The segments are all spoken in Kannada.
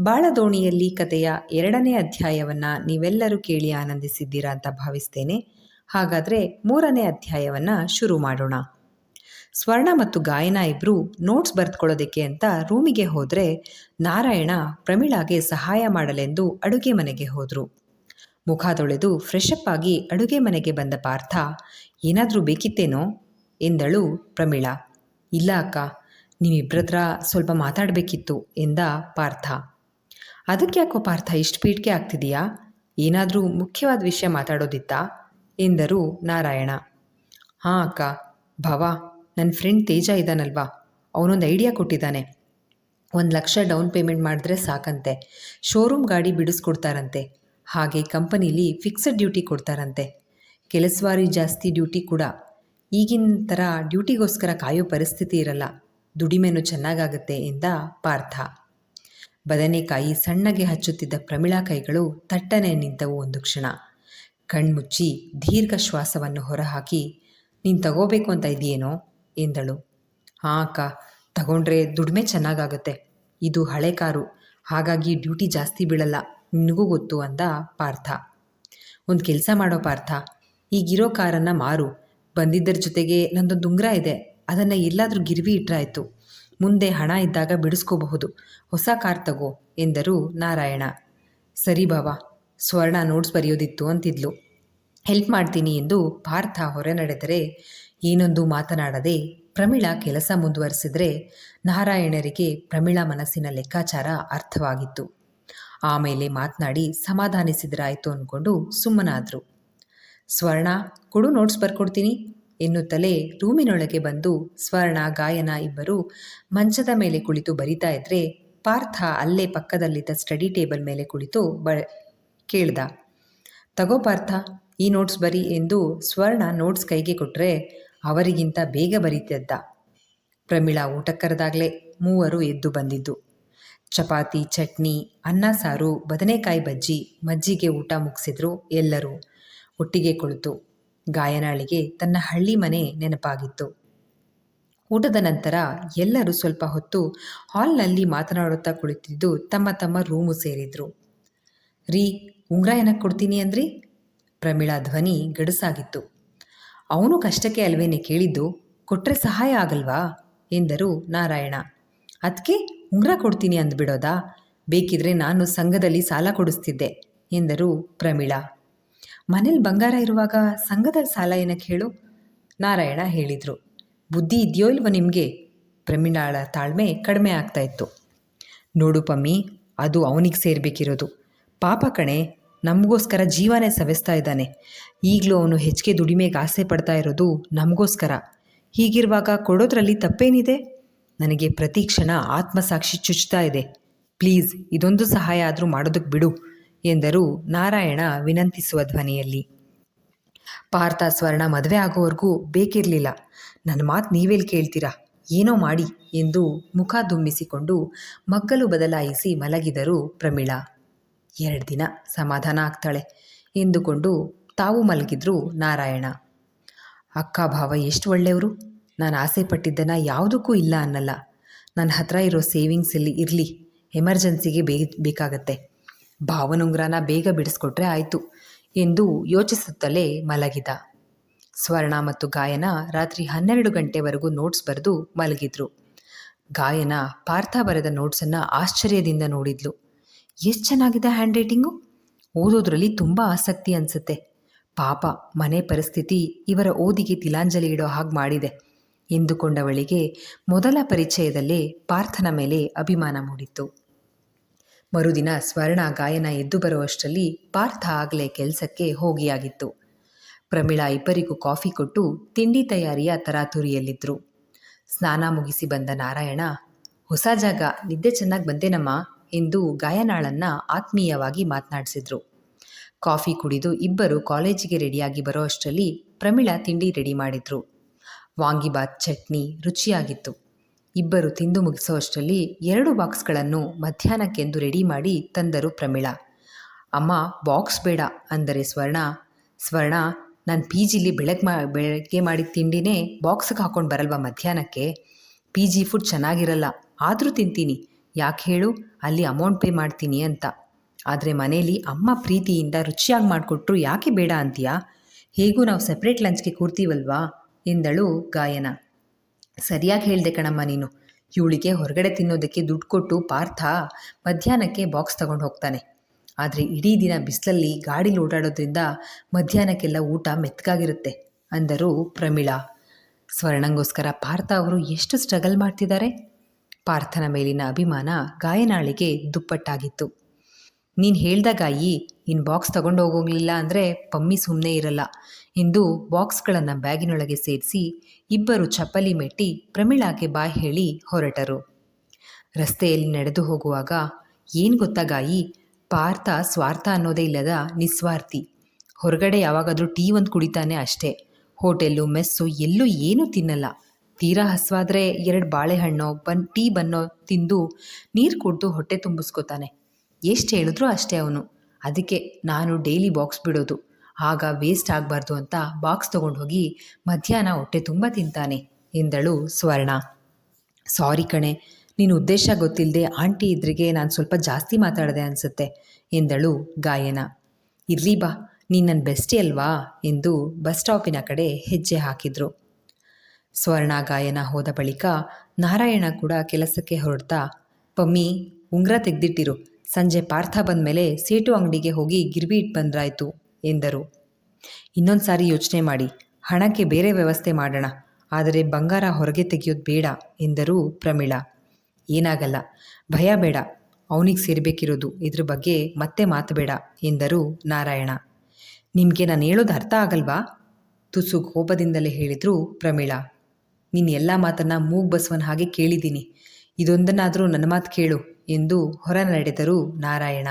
ಬಾಳದೋಣಿಯಲ್ಲಿ ಕಥೆಯ ಎರಡನೇ ಅಧ್ಯಾಯವನ್ನು ನೀವೆಲ್ಲರೂ ಕೇಳಿ ಆನಂದಿಸಿದ್ದೀರಾ ಅಂತ ಭಾವಿಸ್ತೇನೆ. ಹಾಗಾದರೆ ಮೂರನೇ ಅಧ್ಯಾಯವನ್ನು ಶುರು ಮಾಡೋಣ. ಸ್ವರ್ಣ ಮತ್ತು ಗಾಯನ ಇಬ್ಬರು ನೋಟ್ಸ್ ಬರೆದುಕೊಳ್ಳೋದಕ್ಕೆ ಅಂತ ರೂಮಿಗೆ ಹೋದರೆ ನಾರಾಯಣ ಪ್ರಮೀಳಾಗೆ ಸಹಾಯ ಮಾಡಲೆಂದು ಅಡುಗೆ ಮನೆಗೆ ಹೋದರು. ಮುಖ ತೊಳೆದು ಫ್ರೆಶ್ ಅಪ್ ಆಗಿ ಅಡುಗೆ ಮನೆಗೆ ಬಂದ ಪಾರ್ಥ, ಏನಾದರೂ ಬೇಕಿತ್ತೇನೋ ಎಂದಳು ಪ್ರಮೀಳಾ. ಇಲ್ಲ ಅಕ್ಕ ನೀವಿಬ್ಬರತ್ರ ಸ್ವಲ್ಪ ಮಾತಾಡಬೇಕಿತ್ತು ಎಂದ ಪಾರ್ಥ. ಅದಕ್ಕೆ ಯಾಕೋ ಪಾರ್ಥ ಇಷ್ಟು ಪೀಠಕ್ಕೆ ಆಗ್ತಿದೆಯಾ? ಏನಾದರೂ ಮುಖ್ಯವಾದ ವಿಷಯ ಮಾತಾಡೋದಿತ್ತಾ? ಎಂದರು ನಾರಾಯಣ. ಹಾಂ ಅಕ್ಕ. ಭವ ನನ್ನ ಫ್ರೆಂಡ್ ತೇಜ ಇದ್ದಾನಲ್ವಾ ಅವನೊಂದು ಐಡಿಯಾ ಕೊಟ್ಟಿದ್ದಾನೆ. ಒಂದು ಲಕ್ಷ ಡೌನ್ ಪೇಮೆಂಟ್ ಮಾಡಿದ್ರೆ ಸಾಕಂತೆ. ಶೋರೂಮ್ ಗಾಡಿ ಬಿಡಿಸ್ಕೊಡ್ತಾರಂತೆ. ಹಾಗೆ ಕಂಪನಿಲಿ ಫಿಕ್ಸಡ್ ಡ್ಯೂಟಿ ಕೊಡ್ತಾರಂತೆ. ಕೆಲಸವಾರಿ ಜಾಸ್ತಿ ಡ್ಯೂಟಿ ಕೂಡ. ಈಗಿನ ಥರ ಡ್ಯೂಟಿಗೋಸ್ಕರ ಕಾಯೋ ಪರಿಸ್ಥಿತಿ ಇರಲ್ಲ. ದುಡಿಮೆನೂ ಚೆನ್ನಾಗಾಗುತ್ತೆ ಎಂದ ಪಾರ್ಥ. ಬದನೆಕಾಯಿ ಸಣ್ಣಗೆ ಹಚ್ಚುತ್ತಿದ್ದ ಪ್ರಮಿಳಾ ಕೈಗಳು ತಟ್ಟನೆ ನಿಂತವು ಒಂದು ಕ್ಷಣ. ಕಣ್ಮುಚ್ಚಿ ದೀರ್ಘ ಶ್ವಾಸವನ್ನು ಹೊರಹಾಕಿ, ನೀನು ತಗೋಬೇಕು ಅಂತ ಇದೆಯೇನೋ? ಎಂದಳು. ಹಾಂ ಅಕ್ಕ, ತಗೊಂಡ್ರೆ ದುಡಿಮೆ ಚೆನ್ನಾಗಾಗುತ್ತೆ. ಇದು ಹಳೆ ಕಾರು. ಹಾಗಾಗಿ ಡ್ಯೂಟಿ ಜಾಸ್ತಿ ಬೀಳಲ್ಲ. ನಿನಗೂ ಗೊತ್ತು, ಅಂದ ಪಾರ್ಥ. ಒಂದು ಕೆಲಸ ಮಾಡೋ ಪಾರ್ಥ. ಈಗಿರೋ ಕಾರನ್ನು ಮಾರು. ಬಂದಿದ್ದರ ಜೊತೆಗೆ ನಂದೊಂದು ಉಂಗುರ ಇದೆ. ಅದನ್ನು ಎಲ್ಲಾದರೂ ಗಿರ್ವಿ ಇಟ್ಟರಾಯ್ತು ಮುಂದೆ ಹಣ ಇದ್ದಾಗ ಬಿಡಿಸ್ಕೋಬಹುದು. ಹೊಸ ಕಾರ್ ತಗೋ, ಎಂದರು ನಾರಾಯಣ. ಸರಿ ಬಾಬಾ ಸ್ವರ್ಣ ನೋಟ್ಸ್ ಬರೆಯೋದಿತ್ತು ಅಂತಿದ್ಲು. ಹೆಲ್ಪ್ ಮಾಡ್ತೀನಿ ಎಂದು ಪಾರ್ಥ ಹೊರ ನಡೆದರೆ ಏನೊಂದು ಮಾತನಾಡದೆ ಪ್ರಮೀಳಾ ಕೆಲಸ ಮುಂದುವರಿಸಿದರೆ ನಾರಾಯಣರಿಗೆ ಪ್ರಮೀಳಾ ಮನಸ್ಸಿನ ಲೆಕ್ಕಾಚಾರ ಅರ್ಥವಾಗಿತ್ತು. ಆಮೇಲೆ ಮಾತನಾಡಿ ಸಮಾಧಾನಿಸಿದ್ರಾಯಿತು ಅಂದ್ಕೊಂಡು ಸುಮ್ಮನಾದರು. ಸ್ವರ್ಣ, ಕೊಡು ನೋಟ್ಸ್ ಬರ್ಕೊಡ್ತೀನಿ. ಎನ್ನುತ್ತಲೇ ರೂಮಿನೊಳಗೆ ಬಂದು ಸ್ವರ್ಣ, ಗಾಯನ ಇಬ್ಬರು ಮಂಚದ ಮೇಲೆ ಕುಳಿತು ಬರಿತಾ ಇದ್ರೆ ಪಾರ್ಥ ಅಲ್ಲೇ ಪಕ್ಕದಲ್ಲಿದ್ದ ಸ್ಟಡಿ ಟೇಬಲ್ ಮೇಲೆ ಕುಳಿತು ಬ, ಕೇಳ್ದ. ತಗೋ ಪಾರ್ಥ, ಈ ನೋಟ್ಸ್ ಬರಿ ಎಂದು ಸ್ವರ್ಣ ನೋಟ್ಸ್ ಕೈಗೆ ಕೊಟ್ಟರೆ ಅವರಿಗಿಂತ ಬೇಗ ಬರೀತಿದ್ದ. ಪ್ರಮೀಳಾ ಊಟ ಕರೆದಾಗಲೇ ಮೂವರು ಎದ್ದು ಬಂದಿದ್ದು. ಚಪಾತಿ, ಚಟ್ನಿ, ಅನ್ನ, ಸಾರು, ಬದನೆಕಾಯಿ ಬಜ್ಜಿ, ಮಜ್ಜಿಗೆ ಊಟ ಮುಗಿಸಿದ್ರು ಎಲ್ಲರೂ. ಒಟ್ಟಿಗೆ ಕುಳಿತು ಗಾಯನಾಳಿಗೆ ತನ್ನ ಹಳ್ಳಿ ಮನೆ ನೆನಪಾಗಿತ್ತು. ಊಟದ ನಂತರ ಎಲ್ಲರೂ ಸ್ವಲ್ಪ ಹೊತ್ತು ಹಾಲ್ನಲ್ಲಿ ಮಾತನಾಡುತ್ತಾ ಕುಳಿತಿದ್ದು ತಮ್ಮ ತಮ್ಮ ರೂಮು ಸೇರಿದ್ರು. ರೀ ಉಂಗ್ರ ಏನಕ್ಕೆ ಕೊಡ್ತೀನಿ ಅಂದ್ರಿ? ಪ್ರಮೀಳಾ ಧ್ವನಿ ಗಡುಸಾಗಿತ್ತು. ಅವನು ಕಷ್ಟಕ್ಕೆ ಅಲ್ವೇನೆ ಕೇಳಿದ್ದು ಕೊಟ್ಟರೆ ಸಹಾಯ ಆಗಲ್ವಾ? ಎಂದರು ನಾರಾಯಣ. ಅದಕ್ಕೆ ಉಂಗ್ರ ಕೊಡ್ತೀನಿ ಅಂದ್ಬಿಡೋದಾ? ಬೇಕಿದ್ರೆ ನಾನು ಸಂಘದಲ್ಲಿ ಸಾಲ ಕೊಡಿಸ್ತಿದ್ದೆ, ಎಂದರು ಪ್ರಮೀಳಾ. ಮನೇಲಿ ಬಂಗಾರ ಇರುವಾಗ ಸಂಘದಲ್ಲಿ ಸಾಲ ಏನಕ್ಕೆ ಹೇಳು ನಾರಾಯಣ ಹೇಳಿದರು. ಬುದ್ಧಿ ಇದೆಯೋ ಇಲ್ವೋ ನಿಮಗೆ? ಪ್ರಮೀಳಾಳ ತಾಳ್ಮೆ ಕಡಿಮೆ ಆಗ್ತಾ ಇತ್ತು. ನೋಡು ಪಮ್ಮಿ, ಅದು ಅವನಿಗೆ ಸೇರಬೇಕಿರೋದು. ಪಾಪ ಕಣೆ, ನಮಗೋಸ್ಕರ ಜೀವನೇ ಸವೆಸ್ತಾ ಇದ್ದಾನೆ. ಈಗಲೂ ಅವನು ಹೆಚ್ಚಿಗೆ ದುಡಿಮೆಗೆ ಆಸೆ ಪಡ್ತಾ ಇರೋದು ನಮಗೋಸ್ಕರ. ಹೀಗಿರುವಾಗ ಕೊಡೋದ್ರಲ್ಲಿ ತಪ್ಪೇನಿದೆ? ನನಗೆ ಪ್ರತಿ ಕ್ಷಣ ಆತ್ಮಸಾಕ್ಷಿ ಚುಚ್ತಾ ಇದೆ. ಪ್ಲೀಸ್, ಇದೊಂದು ಸಹಾಯ ಆದರೂ ಮಾಡೋದಕ್ಕೆ ಬಿಡು. ಎಂದರು. ನಾರಾಯಣ ವಿನಂತಿಸುವ ಧ್ವನಿಯಲ್ಲಿ. ಪಾರ್ಥ, ಸ್ವರ್ಣ ಮದುವೆ ಆಗೋವರೆಗೂ ಬೇಕಿರಲಿಲ್ಲ. ನನ್ನ ಮಾತು ನೀವೆಲ್ಲಿ ಕೇಳ್ತೀರಾ? ಏನೋ ಮಾಡಿ ಎಂದು ಮುಖ ದುಂಬಿಸಿಕೊಂಡು ಮಗ್ಗಲು ಬದಲಾಯಿಸಿ ಮಲಗಿದರು ಪ್ರಮೀಳಾ. ಎರಡು ದಿನ ಸಮಾಧಾನ ಆಗ್ತಾಳೆ ಎಂದುಕೊಂಡು ತಾವು ಮಲಗಿದ್ರು ನಾರಾಯಣ. ಅಕ್ಕ, ಭಾವ ಎಷ್ಟು ಒಳ್ಳೆಯವರು. ನಾನು ಆಸೆ ಪಟ್ಟಿದ್ದನ್ನು ಯಾವುದಕ್ಕೂ ಇಲ್ಲ ಅನ್ನಲ್ಲ. ನನ್ನ ಹತ್ರ ಇರೋ ಸೇವಿಂಗ್ಸಲ್ಲಿ ಇರಲಿ. ಎಮರ್ಜೆನ್ಸಿಗೆ ಬೇ ಬೇಕಾಗತ್ತೆ. ಭಾವನುಂಗ್ರನ ಬೇಗ ಬಿಡಿಸ್ಕೊಟ್ರೆ ಆಯಿತು ಎಂದು ಯೋಚಿಸುತ್ತಲೇ ಮಲಗಿದ. ಸ್ವರ್ಣ ಮತ್ತು ಗಾಯನ ರಾತ್ರಿ ಹನ್ನೆರಡು ಗಂಟೆವರೆಗೂ ನೋಟ್ಸ್ ಬರೆದು ಮಲಗಿದ್ರು. ಗಾಯನ ಪಾರ್ಥ ಬರೆದ ನೋಟ್ಸನ್ನು ಆಶ್ಚರ್ಯದಿಂದ ನೋಡಿದ್ಲು. ಎಷ್ಟು ಚೆನ್ನಾಗಿದೆ ಹ್ಯಾಂಡ್ ರೈಟಿಂಗು ಓದೋದ್ರಲ್ಲಿ ತುಂಬ ಆಸಕ್ತಿ ಅನಿಸುತ್ತೆ. ಪಾಪ, ಮನೆ ಪರಿಸ್ಥಿತಿ ಇವರ ಓದಿಗೆ ತಿಲಾಂಜಲಿ ಇಡೋ ಹಾಗೆ ಮಾಡಿದೆ ಎಂದುಕೊಂಡವಳಿಗೆ ಮೊದಲ ಪರಿಚಯದಲ್ಲೇ ಪಾರ್ಥನ ಮೇಲೆ ಅಭಿಮಾನ ಮೂಡಿತ್ತು. ಮರುದಿನ ಸ್ವರ್ಣ ಗಾಯನ ಎದ್ದು ಬರುವಷ್ಟರಲ್ಲಿ ಪಾರ್ಥ ಆಗಲೇ ಕೆಲಸಕ್ಕೆ ಹೋಗಿಯಾಗಿತ್ತು. ಪ್ರಮೀಳಾ ಇಬ್ಬರಿಗೂ ಕಾಫಿ ಕೊಟ್ಟು ತಿಂಡಿ ತಯಾರಿಯ ತರಾತುರಿಯಲ್ಲಿದ್ದರು ಸ್ನಾನ ಮುಗಿಸಿ ಬಂದ ನಾರಾಯಣ, ಹೊಸ ಜಾಗ, ನಿದ್ದೆ ಚೆನ್ನಾಗಿ ಬಂದೇನಮ್ಮ? ಎಂದು ಗಾಯನಾಳನ್ನು ಆತ್ಮೀಯವಾಗಿ ಮಾತನಾಡಿಸಿದ್ರು. ಕಾಫಿ ಕುಡಿದು ಇಬ್ಬರು ಕಾಲೇಜಿಗೆ ರೆಡಿಯಾಗಿ ಬರೋ ಅಷ್ಟರಲ್ಲಿ ಪ್ರಮಿಳಾ ತಿಂಡಿ ರೆಡಿ ಮಾಡಿದ್ರು. ವಾಂಗಿಬಾತ್, ಚಟ್ನಿ ರುಚಿಯಾಗಿತ್ತು. ಇಬ್ಬರು ತಿಂದು ಮುಗಿಸುವಷ್ಟರಲ್ಲಿ ಎರಡು ಬಾಕ್ಸ್ಗಳನ್ನು ಮಧ್ಯಾಹ್ನಕ್ಕೆಂದು ರೆಡಿ ಮಾಡಿ ತಂದರು ಪ್ರಮೀಳಾ. ಅಮ್ಮ, ಬಾಕ್ಸ್ ಬೇಡ, ಅಂದರೆ ಸ್ವರ್ಣ. ಸ್ವರ್ಣ, ನಾನು ಪಿ ಜಿಲಿ ಬೆಳಗ್ಗೆ ಮಾ, ಬೆಳಗ್ಗೆ ಮಾಡಿದ ತಿಂಡಿನೇ ಬಾಕ್ಸ್ಗೆ ಹಾಕ್ಕೊಂಡು ಬರಲ್ವಾ ಮಧ್ಯಾಹ್ನಕ್ಕೆ? ಪಿ ಜಿ ಫುಡ್ ಚೆನ್ನಾಗಿರಲ್ಲ, ಆದರೂ ತಿಂತೀನಿ. ಯಾಕೆ ಹೇಳು? ಅಲ್ಲಿ ಅಮೌಂಟ್ ಪೇ ಮಾಡ್ತೀನಿ ಅಂತ. ಆದರೆ ಮನೇಲಿ ಅಮ್ಮ ಪ್ರೀತಿಯಿಂದ ರುಚಿಯಾಗಿ ಮಾಡಿಕೊಟ್ರು ಯಾಕೆ ಬೇಡ ಅಂತೀಯಾ? ಹೇಗೂ ನಾವು ಸೆಪ್ರೇಟ್ ಲಂಚ್ಗೆ ಕೂರ್ತೀವಲ್ವಾ? ಎಂದಳು ಗಾಯನ. ಸರಿಯಾಗಿ ಹೇಳಿದೆ ಕಣಮ್ಮ ನೀನು. ಇವಳಿಗೆ ಹೊರಗಡೆ ತಿನ್ನೋದಕ್ಕೆ ದುಡ್ಡು ಕೊಟ್ಟು ಪಾರ್ಥ ಮಧ್ಯಾಹ್ನಕ್ಕೆ ಬಾಕ್ಸ್ ತಗೊಂಡು ಹೋಗ್ತಾನೆ. ಆದರೆ ಇಡೀ ದಿನ ಬಿಸಿಲಲ್ಲಿ ಗಾಡೀಲಿ ಓಡಾಡೋದ್ರಿಂದ ಮಧ್ಯಾಹ್ನಕ್ಕೆಲ್ಲ ಊಟ ಮೆತ್ತಗಾಗಿರುತ್ತೆ ಅಂದರು ಪ್ರಮೀಳಾ. ಸ್ವರ್ಣಂಗೋಸ್ಕರ ಪಾರ್ಥ ಅವರು ಎಷ್ಟು ಸ್ಟ್ರಗಲ್ ಮಾಡ್ತಿದ್ದಾರೆ? ಪಾರ್ಥನ ಮೇಲಿನ ಅಭಿಮಾನ ಗಾಯನಾಳಿಗೆ ದುಪ್ಪಟ್ಟಾಗಿತ್ತು. ನೀನು ಹೇಳ್ದಾಗಾಯಿ ಇನ್ನು ಬಾಕ್ಸ್ ತಗೊಂಡು ಹೋಗೋಗ್ಲಿಲ್ಲ ಅಂದರೆ ಪಮ್ಮಿ ಸುಮ್ಮನೆ ಇರಲ್ಲ ಎಂದು ಬಾಕ್ಸ್ಗಳನ್ನು ಬ್ಯಾಗಿನೊಳಗೆ ಸೇರಿಸಿ ಇಬ್ಬರು ಚಪ್ಪಲಿ ಮೆಟ್ಟಿ ಪ್ರಮಿಳಾಗೆ ಬಾಯ್ ಹೇಳಿ ಹೊರಟರು. ರಸ್ತೆಯಲ್ಲಿ ನಡೆದು ಹೋಗುವಾಗ, ಏನು ಗೊತ್ತಾಗಾಯಿ ಪಾರ್ಥ ಸ್ವಾರ್ಥ ಅನ್ನೋದೇ ಇಲ್ಲದ ನಿಸ್ವಾರ್ಥಿ. ಹೊರಗಡೆ ಯಾವಾಗಾದರೂ ಟೀ ಒಂದು ಕುಡಿತಾನೆ ಅಷ್ಟೇ. ಹೋಟೆಲ್ಲು, ಮೆಸ್ಸು, ಎಲ್ಲೂ ಏನೂ ತಿನ್ನಲ್ಲ. ತೀರಾ ಹಸ್ವಾದರೆ ಎರಡು ಬಾಳೆಹಣ್ಣು, ಬನ್, ಟೀ ಬನ್ನೋ ತಿಂದು ನೀರು ಕುಡಿದು ಹೊಟ್ಟೆ ತುಂಬಿಸ್ಕೋತಾನೆ. ಎಷ್ಟು ಹೇಳಿದ್ರು ಅಷ್ಟೇ ಅವನು. ಅದಕ್ಕೆ ನಾನು ಡೈಲಿ ಬಾಕ್ಸ್ ಬಿಡೋದು. ಆಗ ವೇಸ್ಟ್ ಆಗಬಾರ್ದು ಅಂತ ಬಾಕ್ಸ್ ತೊಗೊಂಡು ಹೋಗಿ ಮಧ್ಯಾಹ್ನ ಹೊಟ್ಟೆ ತುಂಬ ತಿಂತಾನೆ, ಎಂದಳು ಸ್ವರ್ಣ. ಸಾರಿ ಕಣೆ ನಿನ್ನ ಉದ್ದೇಶ ಗೊತ್ತಿಲ್ಲದೆ ಆಂಟಿ ಇದ್ರಿಗೆ ನಾನು ಸ್ವಲ್ಪ ಜಾಸ್ತಿ ಮಾತಾಡಿದೆ ಅನಿಸುತ್ತೆ, ಎಂದಳು ಗಾಯನ. ಇರ್ಲಿ ಬಾ, ನೀನು ನನ್ನ ಬೆಸ್ಟಿ ಅಲ್ವಾ? ಎಂದು ಬಸ್ ಸ್ಟಾಪಿನ ಕಡೆ ಹೆಜ್ಜೆ ಹಾಕಿದ್ರು. ಸ್ವರ್ಣ ಗಾಯನ ಹೋದ ಬಳಿಕ ನಾರಾಯಣ ಕೂಡ ಕೆಲಸಕ್ಕೆ ಹೊರಡ್ತಾ, ಪಮ್ಮಿ, ಉಂಗ್ರ ತೆಗ್ದಿಟ್ಟಿರು. ಸಂಜೆ ಪಾರ್ಥ ಬಂದ ಮೇಲೆ ಸೇಟು ಅಂಗಡಿಗೆ ಹೋಗಿ ಗಿರ್ವಿ ಇಟ್ಟು ಬಂದ್ರಾಯ್ತು, ಎಂದರು. ಇನ್ನೊಂದು ಸಾರಿ ಯೋಚನೆ ಮಾಡಿ, ಹಣಕ್ಕೆ ಬೇರೆ ವ್ಯವಸ್ಥೆ ಮಾಡೋಣ, ಆದರೆ ಬಂಗಾರ ಹೊರಗೆ ತೆಗೆಯೋದು ಬೇಡ, ಎಂದರು ಪ್ರಮೀಳಾ. ಏನಾಗಲ್ಲ, ಭಯ ಬೇಡ, ಅವನಿಗೆ ಸೇರಬೇಕಿರೋದು ಇದ್ರ ಬಗ್ಗೆ ಮತ್ತೆ ಮಾತು ಬೇಡ ಎಂದರು ನಾರಾಯಣ. ನಿಮಗೆ ನಾನು ಹೇಳೋದು ಅರ್ಥ ಆಗಲ್ವಾ? ತುಸು ಕೋಪದಿಂದಲೇ ಹೇಳಿದರು ಪ್ರಮೀಳಾ. ನಿನ್ನ ಎಲ್ಲ ಮಾತನ್ನು ಮೂಗ್ ಬಸವನ ಹಾಗೆ ಕೇಳಿದ್ದೀನಿ. ಇದೊಂದನ್ನಾದರೂ ನನ್ನ ಮಾತು ಕೇಳು ಎಂದು ಹೊರ ನಡೆದರು ನಾರಾಯಣ.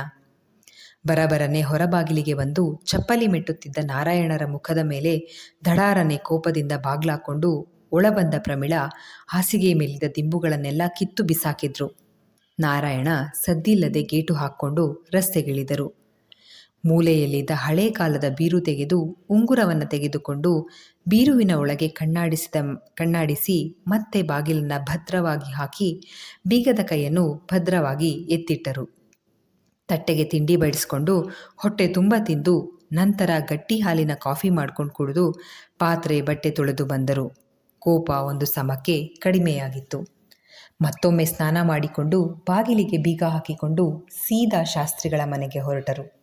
ಬರಬರನೆ ಹೊರಬಾಗಿಲಿಗೆ ಬಂದು ಚಪ್ಪಲಿ ಮೆಟ್ಟುತ್ತಿದ್ದ ನಾರಾಯಣರ ಮುಖದ ಮೇಲೆ ದಡಾರನೆ ಕೋಪದಿಂದ ಬಾಗ್ಲಾಕೊಂಡು ಒಳಬಂದ ಪ್ರಮಿಳ ಹಾಸಿಗೆ ಮೇಲಿದ್ದ ದಿಂಬುಗಳನ್ನೆಲ್ಲ ಕಿತ್ತು ಬಿಸಾಕಿದ್ರು. ನಾರಾಯಣ ಸದ್ದಿಲ್ಲದೆ ಗೇಟು ಹಾಕ್ಕೊಂಡು ರಸ್ತೆಗಿಳಿದರು. ಮೂಲೆಯಲ್ಲಿದ್ದ ಹಳೆ ಕಾಲದ ಬೀರು ತೆಗೆದು ಉಂಗುರವನ್ನು ತೆಗೆದುಕೊಂಡು ಬೀರುವಿನ ಒಳಗೆ ಕಣ್ಣಾಡಿಸಿದ, ಕಣ್ಣಾಡಿಸಿ ಮತ್ತೆ ಬಾಗಿಲನ್ನು ಭದ್ರವಾಗಿ ಹಾಕಿ ಬೀಗದ ಕೈಯನ್ನು ಭದ್ರವಾಗಿ ಎತ್ತಿಟ್ಟರು. ತಟ್ಟೆಗೆ ತಿಂಡಿ ಬಡಿಸಿಕೊಂಡು ಹೊಟ್ಟೆ ತುಂಬ ತಿಂದು ನಂತರ ಗಟ್ಟಿ ಹಾಲಿನ ಕಾಫಿ ಮಾಡ್ಕೊಂಡು ಕುಡಿದು ಪಾತ್ರೆ ಬಟ್ಟೆ ತೊಳೆದು ಬಂದರು. ಕೋಪ ಒಂದು ಸಮಕ್ಕೆ ಕಡಿಮೆಯಾಗಿತ್ತು. ಮತ್ತೊಮ್ಮೆ ಸ್ನಾನ ಮಾಡಿಕೊಂಡು ಬಾಗಿಲಿಗೆ ಬೀಗ ಹಾಕಿಕೊಂಡು ಸೀದಾ ಶಾಸ್ತ್ರಿಗಳ ಮನೆಗೆ ಹೊರಟರು.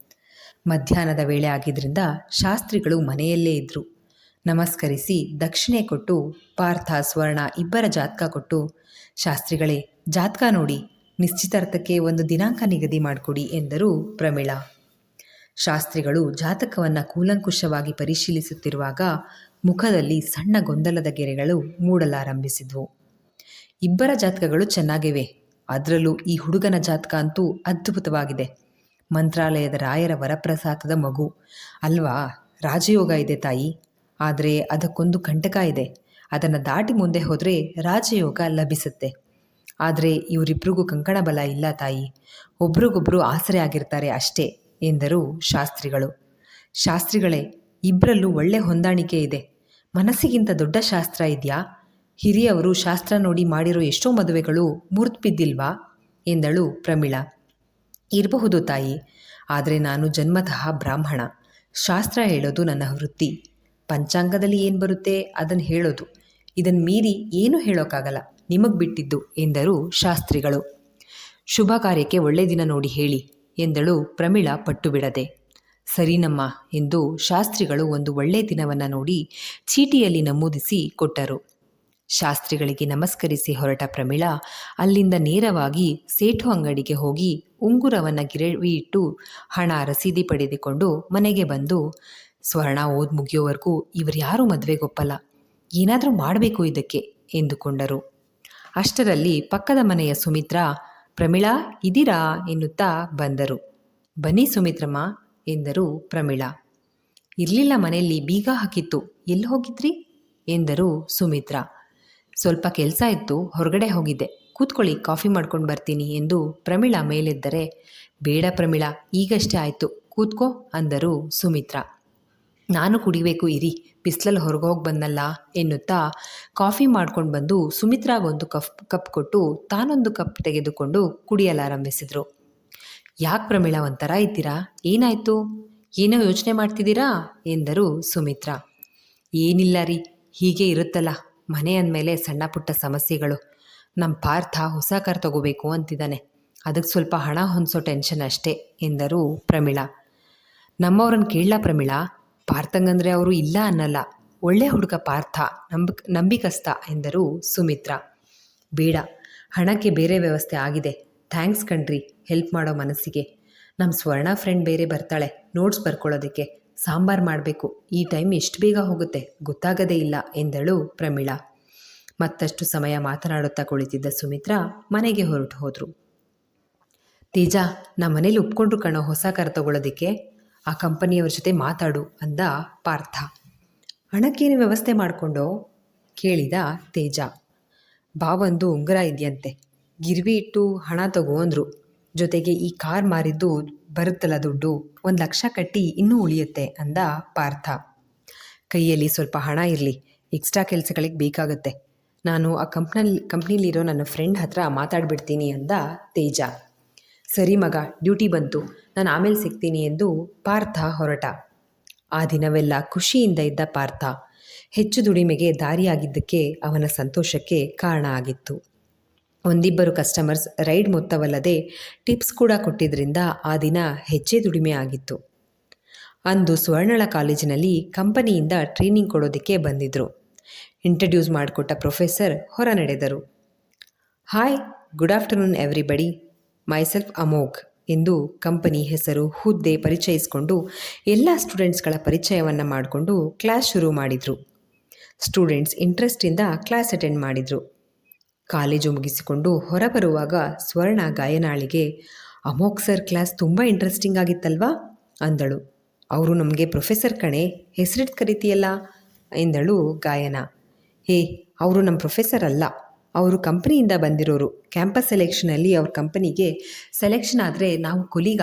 ಮಧ್ಯಾಹ್ನದ ವೇಳೆ ಆಗಿದ್ದರಿಂದ ಶಾಸ್ತ್ರಿಗಳು ಮನೆಯಲ್ಲೇ ಇದ್ದರು ನಮಸ್ಕರಿಸಿ ದಕ್ಷಿಣೆ ಕೊಟ್ಟು, ಪಾರ್ಥ, ಸ್ವರ್ಣ ಇಬ್ಬರ ಜಾತಕ ಕೊಟ್ಟು, ಶಾಸ್ತ್ರಿಗಳೇ, ಜಾತಕ ನೋಡಿ, ನಿಶ್ಚಿತಾರ್ಥಕ್ಕೆ ಒಂದು ದಿನಾಂಕ ನಿಗದಿ ಮಾಡಿಕೊಡಿ ಎಂದರು ಪ್ರಮೀಳಾ. ಶಾಸ್ತ್ರಿಗಳು ಜಾತಕವನ್ನು ಕೂಲಂಕುಷವಾಗಿ ಪರಿಶೀಲಿಸುತ್ತಿರುವಾಗ ಮುಖದಲ್ಲಿ ಸಣ್ಣ ಗೊಂದಲದ ಗೆರೆಗಳು ಮೂಡಲಾರಂಭಿಸಿದ್ವು. ಇಬ್ಬರ ಜಾತಕಗಳು ಚೆನ್ನಾಗಿವೆ. ಅದರಲ್ಲೂ ಈ ಹುಡುಗನ ಜಾತಕ ಅಂತೂ ಅದ್ಭುತವಾಗಿದೆ. ಮಂತ್ರಾಲಯದ ರಾಯರ ವರಪ್ರಸಾದದ ಮಗು. ಅಲ್ವಾ? ರಾಜಯೋಗ ಇದೆ ತಾಯಿ. ಆದರೆ ಅದಕ್ಕೊಂದು ಕಂಟಕ ಇದೆ. ಅದನ್ನು ದಾಟಿ ಮುಂದೆ ಹೋದರೆ ರಾಜಯೋಗ ಲಭಿಸುತ್ತೆ. ಆದರೆ ಇವರಿಬ್ರಿಗೂ ಕಂಕಣ ಬಲ ಇಲ್ಲ ತಾಯಿ. ಒಬ್ರಿಗೊಬ್ಬರು ಆಸರೆ ಆಗಿರ್ತಾರೆ ಅಷ್ಟೇ ಎಂದರು ಶಾಸ್ತ್ರಿಗಳು. ಶಾಸ್ತ್ರಿಗಳೇ ಇಬ್ಬರಲ್ಲೂ ಒಳ್ಳೆ ಹೊಂದಾಣಿಕೆ ಇದೆ. ಮನಸ್ಸಿಗಿಂತ ದೊಡ್ಡ ಶಾಸ್ತ್ರ ಇದೆಯಾ? ಹಿರಿಯವರು ಶಾಸ್ತ್ರ ನೋಡಿ ಮಾಡಿರೋ ಎಷ್ಟೋ ಮದುವೆಗಳು ಮುರಿದು ಬಿದ್ದಿಲ್ವಾ ಎಂದಳು ಪ್ರಮೀಳಾ. ಇರಬಹುದು ತಾಯಿ. ಆದರೆ ನಾನು ಜನ್ಮತಃ ಬ್ರಾಹ್ಮಣ. ಶಾಸ್ತ್ರ ಹೇಳೋದು ನನ್ನ ವೃತ್ತಿ. ಪಂಚಾಂಗದಲ್ಲಿ ಏನು ಬರುತ್ತೆ ಅದನ್ನು ಹೇಳೋದು. ಇದನ್ನು ಮೀರಿ ಏನೂ ಹೇಳೋಕ್ಕಾಗಲ್ಲ ನಿಮಗೆ ಬಿಟ್ಟಿದ್ದು ಎಂದರು ಶಾಸ್ತ್ರಿಗಳು. ಶುಭ ಕಾರ್ಯಕ್ಕೆ ಒಳ್ಳೆ ದಿನ ನೋಡಿ ಹೇಳಿ ಎಂದಳು ಪ್ರಮೀಳ ಪಟ್ಟು ಬಿಡದೆ ಸರಿನಮ್ಮ ಎಂದು ಶಾಸ್ತ್ರಿಗಳು ಒಂದು ಒಳ್ಳೆಯ ದಿನವನ್ನು ನೋಡಿ ಚೀಟಿಯಲ್ಲಿ ನಮೂದಿಸಿ ಕೊಟ್ಟರು. ಶಾಸ್ತ್ರಿಗಳಿಗೆ ನಮಸ್ಕರಿಸಿ ಹೊರಟ ಪ್ರಮೀಳಾ, ಅಲ್ಲಿಂದ ನೇರವಾಗಿ ಸೇಠು ಅಂಗಡಿಗೆ ಹೋಗಿ ಉಂಗುರವನ್ನು ಗಿರವಿ ಇಟ್ಟು ಹಣ ರಸೀದಿ ಪಡೆದುಕೊಂಡು ಮನೆಗೆ ಬಂದು, ಸ್ವರ್ಣ ಓದ್ ಮುಗಿಯೋವರೆಗೂ ಇವ್ರ್ಯಾರೂ ಮದುವೆಗೊಪ್ಪಲ್ಲ ಏನಾದರೂ ಮಾಡಬೇಕು ಇದಕ್ಕೆ, ಎಂದುಕೊಂಡರು. ಅಷ್ಟರಲ್ಲಿ ಪಕ್ಕದ ಮನೆಯ ಸುಮಿತ್ರಾ, ಪ್ರಮೀಳಾ, ಇದ್ದೀರಾ? ಎನ್ನುತ್ತಾ ಬಂದರು. ಬನ್ನಿ ಸುಮಿತ್ರಮ್ಮ, ಎಂದರು ಪ್ರಮೀಳಾ. ಇರಲಿಲ್ಲ ಮನೆಯಲ್ಲಿ ಬೀಗ ಹಾಕಿತ್ತು. ಎಲ್ಲಿ ಹೋಗಿದ್ರಿ? ಎಂದರು ಸುಮಿತ್ರಾ. ಸ್ವಲ್ಪ ಕೆಲಸ ಇತ್ತು, ಹೊರಗಡೆ ಹೋಗಿದ್ದೆ. ಕೂತ್ಕೊಳ್ಳಿ, ಕಾಫಿ ಮಾಡ್ಕೊಂಡು ಬರ್ತೀನಿ ಎಂದು ಪ್ರಮೀಳಾ ಮೇಲೆದ್ದರೆ, ಬೇಡ ಪ್ರಮೀಳಾ, ಈಗಷ್ಟೇ ಆಯಿತು, ಕೂತ್ಕೋ ಅಂದರು ಸುಮಿತ್ರಾ. ನಾನು ಕುಡಿಬೇಕು, ಇರಿ, ಬಿಸಿಲಲ್ಲಿ ಹೊರಗೆ ಹೋಗಿ ಬಂದಲ್ಲ ಎನ್ನುತ್ತಾ ಕಾಫಿ ಮಾಡ್ಕೊಂಡು ಬಂದು ಸುಮಿತ್ರಾಗೊಂದು ಕಪ್ ಕಪ್ ಕೊಟ್ಟು ತಾನೊಂದು ಕಪ್ ತೆಗೆದುಕೊಂಡು ಕುಡಿಯಲಾರಂಭಿಸಿದರು ಯಾಕೆ ಪ್ರಮೀಳಾ ಒಂಥರ ಇದ್ದೀರಾ? ಏನಾಯಿತು? ಏನೋ ಯೋಚನೆ ಮಾಡ್ತಿದ್ದೀರಾ? ಎಂದರು ಸುಮಿತ್ರಾ. ಏನಿಲ್ಲ ರೀ, ಹೀಗೆ ಇರುತ್ತಲ್ಲ. ಮನೆ ಅಂದಮೇಲೆ ಸಣ್ಣ ಪುಟ್ಟ ಸಮಸ್ಯೆಗಳು. ನಮ್ಮ ಪಾರ್ಥ ಹೊಸ ಕಾರ್ ತಗೋಬೇಕು ಅಂತಿದ್ದಾನೆ ಅದಕ್ಕೆ ಸ್ವಲ್ಪ ಹಣ ಹೊಂದಿಸೋ ಟೆನ್ಷನ್ ಅಷ್ಟೇ, ಎಂದರು ಪ್ರಮೀಳಾ. ನಮ್ಮವ್ರನ್ನ ಕೇಳಲ ಪ್ರಮೀಳಾ, ಪಾರ್ಥಂಗಂದ್ರೆ ಅವರು ಇಲ್ಲ ಅನ್ನಲ್ಲ. ಒಳ್ಳೆ ಹುಡುಗ ಪಾರ್ಥ, ನಂಬ, ನಂಬಿಕಸ್ತ, ಎಂದರು ಸುಮಿತ್ರ. ಬೇಡ, ಹಣಕ್ಕೆ ಬೇರೆ ವ್ಯವಸ್ಥೆ ಆಗಿದೆ. ಥ್ಯಾಂಕ್ಸ್ ಕಣ್ರಿ, ಹೆಲ್ಪ್ ಮಾಡೋ ಮನಸ್ಸಿಗೆ. ನಮ್ಮ ಸ್ವರ್ಣ ಫ್ರೆಂಡ್ ಬೇರೆ ಬರ್ತಾಳೆ, ನೋಟ್ಸ್ ಬರ್ಕೊಳ್ಳೋದಕ್ಕೆ ಸಾಂಬಾರು ಮಾಡಬೇಕು. ಈ ಟೈಮ್ ಎಷ್ಟು ಬೇಗ ಹೋಗುತ್ತೆ? ಗೊತ್ತಾಗದೇ ಇಲ್ಲ, ಎಂದಳು ಪ್ರಮೀಳಾ. ಮತ್ತಷ್ಟು ಸಮಯ ಮಾತನಾಡುತ್ತಾ ಕುಳಿತಿದ್ದ ಸುಮಿತ್ರಾ ಮನೆಗೆ ಹೊರಟು ಹೋದರು. ತೇಜ ನಮ್ಮ ಮನೇಲಿ ಒಪ್ಕೊಂಡ್ರು ಕಣೋ, ಹೊಸ ಕರ ತಗೊಳ್ಳೋದಕ್ಕೆ ಆ ಕಂಪನಿಯವ್ರ ಜೊತೆ ಮಾತಾಡು, ಅಂದ ಪಾರ್ಥ. ಹಣಕ್ಕೇನು ವ್ಯವಸ್ಥೆ ಮಾಡಿಕೊಂಡು? ಕೇಳಿದ ತೇಜ. ಬಾವಂದು ಉಂಗುರ ಇದೆಯಂತೆ. ಗಿರ್ವಿ ಇಟ್ಟು ಹಣ ತಗೋ ಅಂದರು. ಜೊತೆಗೆ ಈ ಕಾರ್ ಮಾರಿದ್ದು ಬರುತ್ತಲ್ಲ ದುಡ್ಡು, ಒಂದು ಲಕ್ಷ ಕಟ್ಟಿ ಇನ್ನೂ ಉಳಿಯುತ್ತೆ ಅಂದ ಪಾರ್ಥ. ಕೈಯಲ್ಲಿ ಸ್ವಲ್ಪ ಹಣ ಇರಲಿ ಎಕ್ಸ್ಟ್ರಾ ಕೆಲಸಗಳಿಗೆ ಬೇಕಾಗುತ್ತೆ. ನಾನು ಆ ಕಂಪ್ನಲ್ಲಿ ಕಂಪ್ನಿಲಿರೋ ನನ್ನ ಫ್ರೆಂಡ್ ಹತ್ರ ಮಾತಾಡ್ಬಿಡ್ತೀನಿ ಅಂದ ತೇಜ. ಸರಿ ಮಗ ಡ್ಯೂಟಿ ಬಂತು, ನಾನು ಆಮೇಲೆ ಸಿಗ್ತೀನಿ ಎಂದು ಪಾರ್ಥ ಹೊರಟ. ಆ ದಿನವೆಲ್ಲ ಖುಷಿಯಿಂದ ಇದ್ದ ಪಾರ್ಥ. ಹೆಚ್ಚು ದುಡಿಮೆಗೆ ದಾರಿಯಾಗಿದ್ದಕ್ಕೆ ಅವನ ಸಂತೋಷಕ್ಕೆ ಕಾರಣ ಆಗಿತ್ತು. ಒಂದಿಬ್ಬರು ಕಸ್ಟಮರ್ಸ್ ರೈಡ್ ಮೊತ್ತವಲ್ಲದೆ ಟಿಪ್ಸ್ ಕೂಡ ಕೊಟ್ಟಿದ್ದರಿಂದ ಆ ದಿನ ಹೆಚ್ಚೆ ದುಡಿಮೆ ಆಗಿತ್ತು. ಅಂದು ಸ್ವರ್ಣಳ ಕಾಲೇಜಿನಲ್ಲಿ ಕಂಪನಿಯಿಂದ ಟ್ರೈನಿಂಗ್ ಕೊಡೋದಕ್ಕೆ ಬಂದಿದ್ದರು ಇಂಟ್ರಡ್ಯೂಸ್ ಮಾಡಿಕೊಟ್ಟ ಪ್ರೊಫೆಸರ್ ಹೊರ ನಡೆದರು hi good afternoon everybody myself Amogh ಎಂದು ಕಂಪನಿ ಹೆಸರು ಹುದ್ದೆ ಪರಿಚಯಿಸಿಕೊಂಡು ಎಲ್ಲ ಸ್ಟೂಡೆಂಟ್ಸ್ಗಳ ಪರಿಚಯವನ್ನು ಮಾಡಿಕೊಂಡು ಕ್ಲಾಸ್ ಶುರು ಮಾಡಿದರು. ಸ್ಟೂಡೆಂಟ್ಸ್ ಇಂಟ್ರೆಸ್ಟಿಂದ ಕ್ಲಾಸ್ ಅಟೆಂಡ್ ಮಾಡಿದರು. ಕಾಲೇಜು ಮುಗಿಸಿಕೊಂಡು ಹೊರಬರುವಾಗ ಸ್ವರ್ಣ ಗಾಯನಾಳಿಗೆ ಅಮೋಕ್ ಸರ್ ಕ್ಲಾಸ್ ತುಂಬ ಇಂಟ್ರೆಸ್ಟಿಂಗ್ ಆಗಿತ್ತಲ್ವಾ? ಅಂದಳು. ಅವರು ನಮಗೆ ಪ್ರೊಫೆಸರ್ ಕಣೆ, ಹೆಸರಿಟ್ ಕರಿತೀಯಲ್ಲ? ಎಂದಳು ಗಾಯನ. ಹೇ, ಅವರು ನಮ್ಮ ಪ್ರೊಫೆಸರ್ ಅಲ್ಲ. ಅವರು ಕಂಪನಿಯಿಂದ ಬಂದಿರೋರು. ಕ್ಯಾಂಪಸ್ ಸೆಲೆಕ್ಷನಲ್ಲಿ ಅವ್ರ ಕಂಪನಿಗೆ ಸೆಲೆಕ್ಷನ್ ಆದರೆ ನಾವು ಕೊಲೀಗ್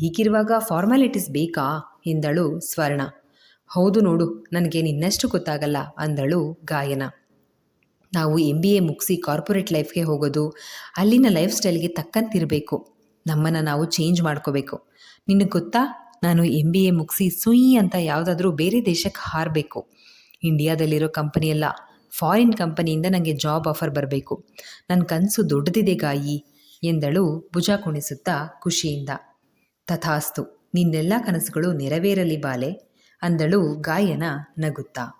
ಹೀಗಿರುವಾಗ ಫಾರ್ಮಾಲಿಟೀಸ್ ಬೇಕಾ? ಎಂದಳು ಸ್ವರ್ಣ. ಹೌದು ನೋಡು, ನನಗೆ ನಿನ್ನಷ್ಟು ಗೊತ್ತಾಗಲ್ಲ, ಅಂದಳು ಗಾಯನ. ನಾವು ಎಂ ಬಿ ಎ ಮುಗಿಸಿ ಕಾರ್ಪೊರೇಟ್ ಲೈಫ್ಗೆ ಹೋಗೋದು, ಅಲ್ಲಿನ ಲೈಫ್ ಸ್ಟೈಲ್ಗೆ ತಕ್ಕಂತಿರಬೇಕು. ನಮ್ಮನ್ನು ನಾವು ಚೇಂಜ್ ಮಾಡ್ಕೋಬೇಕು. ನಿನಗೆ ಗೊತ್ತಾ? ನಾನು ಎಂ ಬಿ ಎ ಮುಗಿಸಿ ಸುಯಿ ಅಂತ ಯಾವುದಾದ್ರೂ ಬೇರೆ ದೇಶಕ್ಕೆ ಹಾರಬೇಕು. ಇಂಡಿಯಾದಲ್ಲಿರೋ ಕಂಪನಿಯೆಲ್ಲ ಫಾರಿನ್ ಕಂಪನಿಯಿಂದ ನನಗೆ ಜಾಬ್ ಆಫರ್ ಬರಬೇಕು. ನನ್ನ ಕನಸು ದೊಡ್ಡದಿದೆ ಗಾಯಿ, ಎಂದಳು ಭುಜ ಕುಣಿಸುತ್ತಾ ಖುಷಿಯಿಂದ. ತಥಾಸ್ತು, ನಿನ್ನೆಲ್ಲ ಕನಸುಗಳು ನೆರವೇರಲಿ ಬಾಲೆ, ಅಂದಳು ಗಾಯನ ನಗುತ್ತಾ.